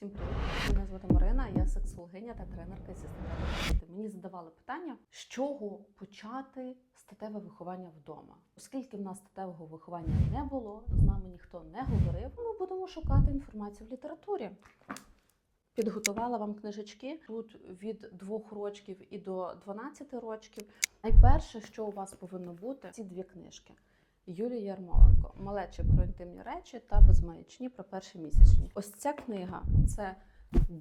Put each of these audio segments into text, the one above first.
Всім привіт! Мене звати Марина, я сексологиня та тренерка зі статевої. Мені задавали питання, з чого почати статеве виховання вдома. Оскільки в нас статевого виховання не було, з нами ніхто не говорив, ми будемо шукати інформацію в літературі. Підготувала вам книжечки тут від двох рочків і до 12 рочків. Найперше, що у вас повинно бути, ці дві книжки. Юлії Ярмоленко Малечі про інтимні речі та безмаячні про перші місячні. Ось ця книга це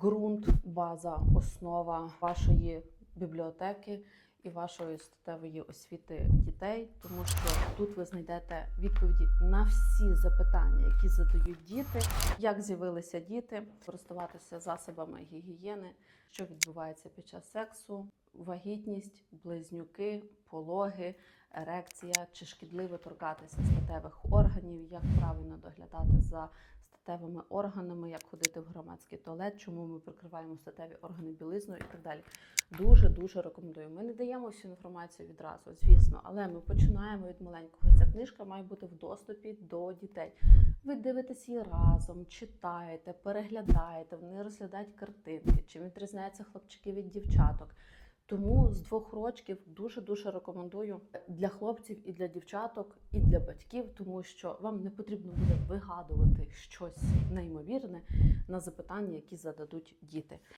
ґрунт, база, основа вашої бібліотеки і вашої статевої освіти дітей, тому що тут ви знайдете відповіді на всі запитання, які задають діти, як з'явилися діти, користуватися засобами гігієни, що відбувається під час сексу, вагітність, близнюки, пологи ерекція, чи шкідливо торкатися статевих органів, як правильно доглядати за статевими органами, як ходити в громадський туалет, чому ми прикриваємо статеві органи білизною і так далі. Дуже дуже рекомендую. Ми не даємо всю інформацію відразу, звісно, але ми починаємо від маленького. Ця книжка має бути в доступі до дітей. Ви дивитесь її разом, читаєте, переглядаєте, вони розглядають картинки, чим відрізняються хлопчики від дівчаток. Тому з двох рочків дуже дуже рекомендую для хлопців і для дівчаток, і для батьків, тому що вам не потрібно буде вигадувати щось неймовірне на запитання, які зададуть діти.